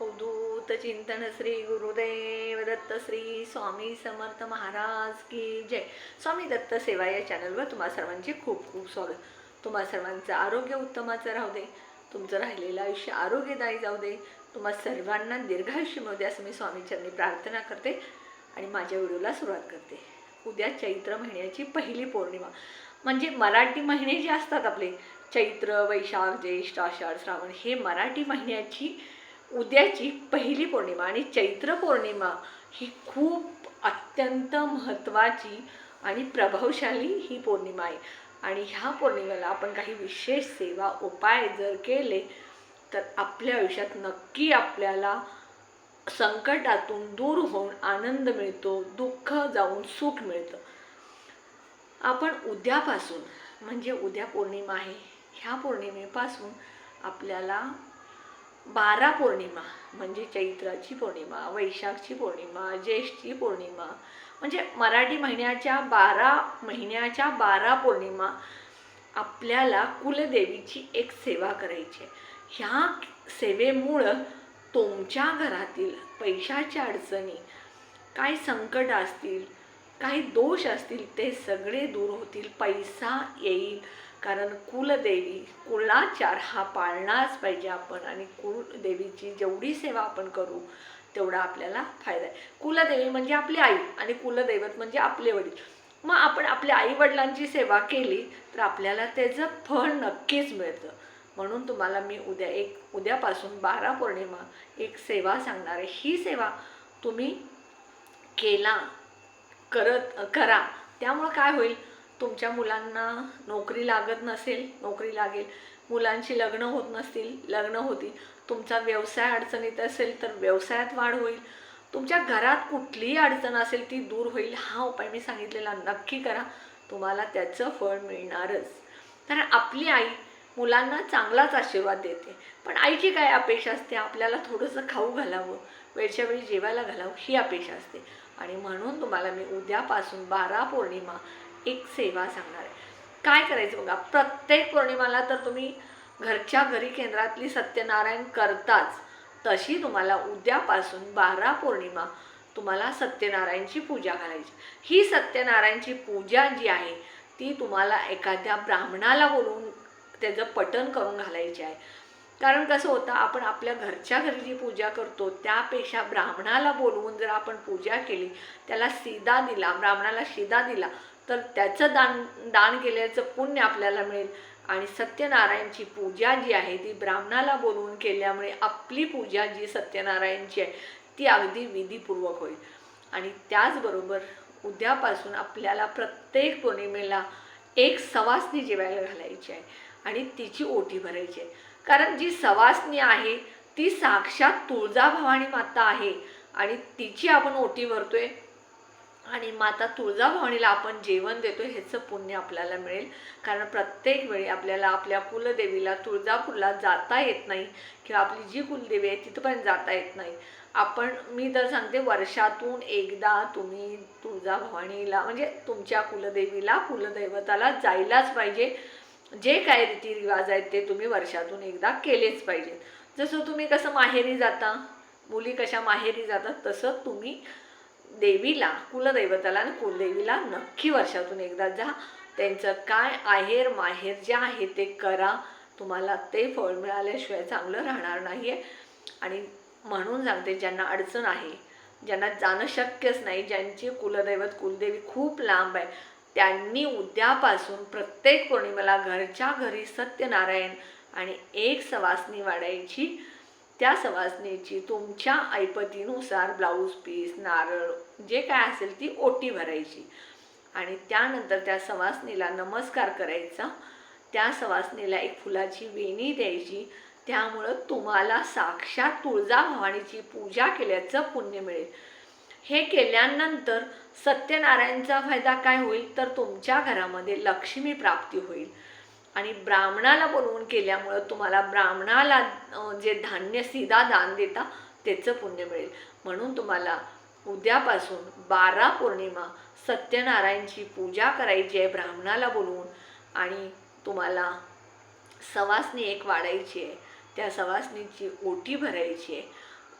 अवधूत चिंतन श्री गुरुदेव दत्त श्री स्वामी समर्थ महाराज की जय. स्वामी दत्त सेवा या चॅनलवर तुम्हा सर्वांचे खूप खूप स्वागत. तुम्हा सर्वांचं आरोग्य उत्तमाचं राहू दे. तुमचं राहिलेलं आयुष्य आरोग्यदायी जाऊ दे. तुम्हा सर्वांना दीर्घायुष्य मिळू दे असं मी स्वामीचरणी प्रार्थना करते आणि माझ्या व्हिडिओला सुरुवात करते. उद्या चैत्र महिन्याची पहिली पौर्णिमा. म्हणजे मराठी महिने जे असतात आपले चैत्र वैशाख ज्येष्ठ आषाढ श्रावण हे मराठी महिन्याची उद्याची पहिली पौर्णिमा आणि चैत्र पौर्णिमा ही खूप अत्यंत महत्त्वाची आणि प्रभावशाली ही पौर्णिमा आहे. आणि ह्या पौर्णिमेला आपण काही विशेष सेवा उपाय जर केले तर आपल्या आयुष्यात नक्की आपल्याला संकटातून दूर होऊन आनंद मिळतो दुःख जाऊन सुख मिळतं. आपण उद्यापासून म्हणजे उद्या पौर्णिमा आहे ह्या पौर्णिमेपासून आपल्याला बारा पौर्णिमा म्हणजे चैत्राची पौर्णिमा वैशाखची पौर्णिमा ज्येष्ठची पौर्णिमा म्हणजे मराठी महिन्याच्या बारा महिन्याच्या बारा पौर्णिमा आपल्याला कुलदेवीची एक सेवा करायची आहे. ह्या सेवेमुळं तुमच्या घरातील पैशाच्या अडचणी काय संकट असतील काही दोष असतील ते सगळे दूर होतील. पैसा येईल कारण कुलदेवी कुलाचार हा पाळणाच पाहिजे आपण आणि कुलदेवीची जेवढी सेवा आपण करू तेवढा आपल्याला फायदा आहे. कुलदेवी म्हणजे आपली आई आणि कुलदैवत म्हणजे आपले वडील. मग आपण आपल्या आई वडिलांची सेवा केली तर आपल्याला त्याचं फळ नक्कीच मिळतं. म्हणून तुम्हाला मी उद्या एक उद्यापासून बारा पौर्णिमा एक सेवा सांगणार आहे. ही सेवा तुम्ही केला करत करा. त्यामुळं काय होईल? तुमच्या मुलांना नोकरी लागत नसेल नोकरी लागेल. मुलांची लग्न होत नसतील लग्न होतील. तुमचा व्यवसाय अडचणीत असेल तर व्यवसायात वाढ होईल. तुमच्या घरात कुठलीही अडचण असेल ती दूर होईल. हा उपाय मी सांगितलेला नक्की करा. तुम्हाला त्याचं फळ मिळणारच. कारण आपली आई मुलांना चांगलाच आशीर्वाद देते. पण आईची काय अपेक्षा असते? आपल्याला थोडंसं खाऊ घालावं. वेळच्या वेळी जेवायला घालावं. ही अपेक्षा असते. आणि म्हणून तुम्हाला मी उद्यापासून बारा पौर्णिमा एक सेवा सांगणार आहे. काय करायचं बघा प्रत्येक पौर्णिमाला तर तुम्ही घरच्या घरी केंद्रातली सत्यनारायण करताच. तशी तुम्हाला उद्यापासून बारा पौर्णिमा तुम्हाला सत्यनारायणची पूजा घालायची. ही सत्यनारायणची पूजा जी आहे ती तुम्हाला एखाद्या ब्राह्मणाला बोलवून त्याचं पठण करून घालायची आहे. कारण कसं होतं आपण आपल्या घरच्या घरी जी पूजा करतो त्यापेक्षा ब्राह्मणाला बोलवून जर आपण पूजा केली त्याला सीदा दिला ब्राह्मणाला शिदा दिला तर त्याचं दान दान केल्याचं पुण्य आपल्याला मिळेल. आणि सत्यनारायणची पूजा जी आहे ती ब्राह्मणाला बोलवून केल्यामुळे आपली पूजा जी सत्यनारायणची आहे ती अगदी विधीपूर्वक होईल. आणि त्याचबरोबर उद्यापासून आपल्याला प्रत्येक पौर्णिमेला एक सवासनी जेवायला घालायची आहे आणि तिची ओटी भरायची आहे. कारण जी सवासनी आहे ती साक्षात तुळजाभवानी माता आहे आणि तिची आपण ओटी भरतोय. आणि माता तुळजाभवानीला आपण जेवण देतो ह्याचं पुण्य आपल्याला मिळेल. कारण प्रत्येक वेळी आपल्याला आपल्या कुलदेवीला तुळजापूरला जाता येत नाही किंवा आपली जी कुलदेवी आहे तिथं पण जाता येत नाही. आपण मी तर सांगते वर्षातून एकदा तुम्ही तुळजाभवानीला म्हणजे तुमच्या कुलदेवीला कुलदैवताला जायलाच पाहिजे. जे काय रीतिरिवाज आहेत ते तुम्ही वर्षातून एकदा केलेच पाहिजेत. जसं तुम्ही कसं माहेरी जाता मुली कशा माहेरी जातात तसं तुम्ही देवीला कुलदैवताला आणि कुलदेवीला नक्की वर्षातून एकदा जा. त्यांचं काय आहेर माहेर जे आहे ते करा. तुम्हाला ते फळ मिळाल्याशिवाय चांगलं राहणार नाही आहे आणि म्हणून सांगते ज्यांना अडचण आहे ज्यांना जाणं शक्यच नाही ज्यांची कुलदैवत कुलदेवी खूप लांब आहे त्यांनी उद्यापासून प्रत्येक पौर्णिमेला घरच्या घरी सत्यनारायण आणि एक सवासनी वाढायची त्या सवासणीची तुमच्या ऐपतीनुसार ब्लाऊज पीस नारळ जे काय असेल ती ओटी भरायची. आणि त्यानंतर त्या सवासणीला नमस्कार करायचा. त्या सवासणीला एक फुलाची वेणी द्यायची. त्यामुळं तुम्हाला साक्षात तुळजाभवानीची पूजा केल्याचं पुण्य मिळेल. हे केल्यानंतर सत्यनारायणचा फायदा काय होईल? तर तुमच्या घरामध्ये लक्ष्मी प्राप्ती होईल. आणि ब्राह्मणाला बोलवून केल्यामुळं तुम्हाला ब्राह्मणाला जे धान्य सीधा दान देता त्याचं पुण्य मिळेल. म्हणून तुम्हाला उद्यापासून बारा पौर्णिमा सत्यनारायणची पूजा करायची आहे ब्राह्मणाला बोलवून आणि तुम्हाला सवासणी एक वाढायची आहे. त्या सवासणीची ओटी भरायची आहे.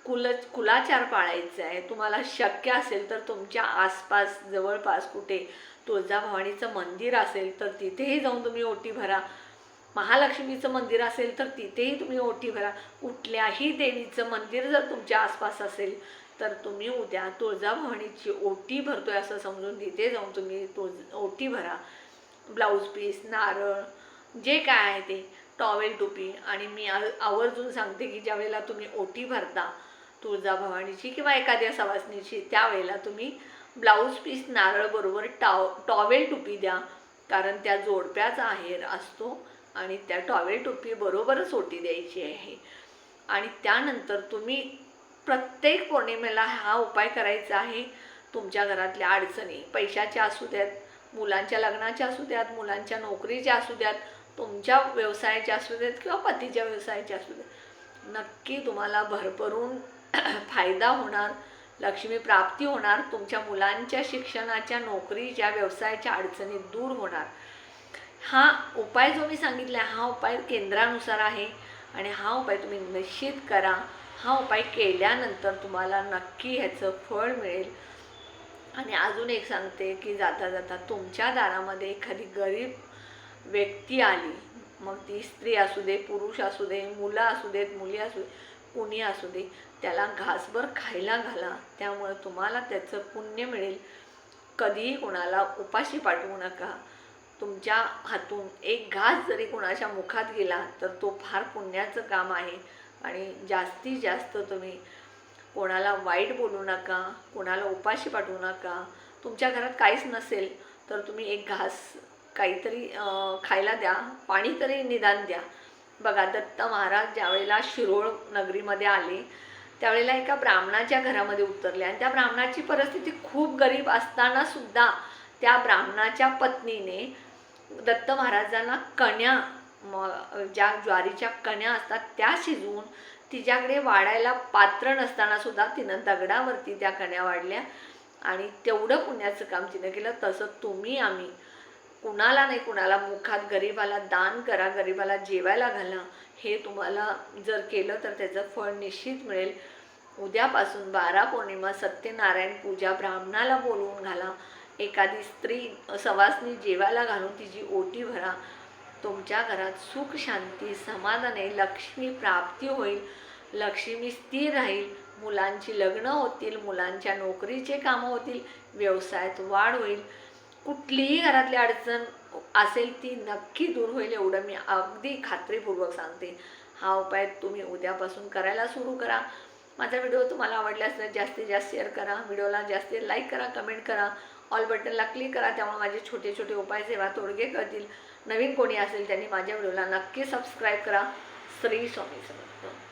कुल कुलाचार पाळायचा आहे. तुम्हाला शक्य असेल तर तुमच्या आसपास जवळपास कुठे तुळजाभवानीचं मंदिर असेल तर तिथेही जाऊन तुम्ही ओटी भरा. महालक्ष्मीचं मंदिर असेल तर तिथेही तुम्ही ओटी भरा. कुठल्याही देवीचं मंदिर जर तुमच्या आसपास असेल तर तुम्ही उद्या तुळजाभवानीची ओटी भरतोय असं समजून तिथे जाऊन तुम्ही तुळज ओटी भरा. ब्लाऊज पीस नारळ जे काय आहे ते टॉवेल टोपी आणि मी आवर्जून सांगते की ज्यावेळेला तुम्ही ओटी भरता तुळजाभवानीची किंवा एखाद्या सवासनीची त्यावेळेला तुम्ही ब्लाऊज पीस नारळबरोबर टाव टॉवेल टोपी द्या. कारण त्या जोडप्याचा आहेर असतो आणि त्या टॉवेल टोपी बरोबरच ओटी द्यायची आहे. आणि त्यानंतर तुम्ही प्रत्येक पौर्णिमेला हा उपाय करायचा आहे. तुमच्या घरातल्या अडचणी पैशाच्या असू द्यात मुलांच्या लग्नाच्या असू द्यात मुलांच्या नोकरीच्या असू द्यात तुमच्या व्यवसायाच्या असू द्यात किंवा पतीच्या व्यवसायाच्या असू द्यात. नक्की तुम्हाला भरभरून फायदा होणार. लक्ष्मी प्राप्ती होणार तुमच्या मुलांच्या शिक्षणाच्या नोकरीच्या व्यवसायाच्या अडचणी दूर होणार. हा उपाय जो मी सांगितला हा उपाय केंद्रानुसार आहे आणि हा उपाय तुम्ही निश्चित करा. हा उपाय केल्यानंतर तुम्हाला नक्की ह्याचं फळ मिळेल. आणि अजून एक सांगते की जाता जाता तुमच्या दारामध्ये एखादी गरीब व्यक्ती आली मग ती स्त्री असू दे पुरुष असू दे मुलं असू देत मुली असू दे कुणी असू दे त्याला घासभर खायला घाला त्यामुळे तुम्हाला त्याचं पुण्य मिळेल. कधीही कोणाला उपाशी पाठवू नका. तुमच्या हातून एक घास जरी कुणाच्या मुखात गेला तर तो फार पुण्याचं काम आहे. आणि जास्तीत जास्त तुम्ही कोणाला वाईट बोलू नका कोणाला उपाशी पाठवू नका. तुमच्या घरात काहीच नसेल तर तुम्ही एक घास काहीतरी खायला द्या पाणी तरी निदान द्या. बघा दत्त महाराज ज्यावेळेला शिरोळ नगरीमध्ये आले त्यावेळेला एका ब्राह्मणाच्या घरामध्ये उतरले आणि त्या ब्राह्मणाची परिस्थिती खूप गरीब असताना सुद्धा त्या ब्राह्मणाच्या पत्नीने दत्त महाराजांना कण्या म ज्या ज्वारीच्या कण्या असतात त्या शिजवून तिच्याकडे वाढायला पात्र नसताना सुद्धा तिनं दगडावरती त्या कण्या वाढल्या आणि तेवढं पुण्याचं काम तिनं केलं. तसं तुम्ही आम्ही कुणाला नाही कुणाला मुखात गरिबाला दान करा गरिबाला जेवायला घाला हे तुम्हाला जर केलं तर त्याचं फळ निश्चित मिळेल. उद्यापासून बारा पौर्णिमा सत्यनारायण पूजा ब्राह्मणाला बोलवून घाला. एखादी स्त्री सवासनी जेवायला घालून तिची ओटी भरा. तुमच्या घरात सुख शांती समाधाने लक्ष्मी प्राप्ती होईल. लक्ष्मी स्थिर राहील. मुलांची लग्न होतील मुलांच्या नोकरीचे कामं होतील. व्यवसायात वाढ होईल. कुठलीही घरातली अडचण असेल ती नक्की दूर होईल एवढं मी अगदी खात्रीपूर्वक सांगते. हा उपाय तुम्ही उद्यापासून करायला सुरू करा. माझा व्हिडिओ तुम्हाला आवडल्यास तर जास्तीत जास्त शेअर करा. व्हिडिओला जास्तीत लाईक करा कमेंट करा. ऑल बटनला क्लिक करा. त्यामुळे माझे छोटे छोटे उपाय सेवा तोडगे कळतील नवीन कोणी असेल त्यांनी माझ्या व्हिडिओला नक्की सबस्क्राईब करा. श्री स्वामी समर्थ.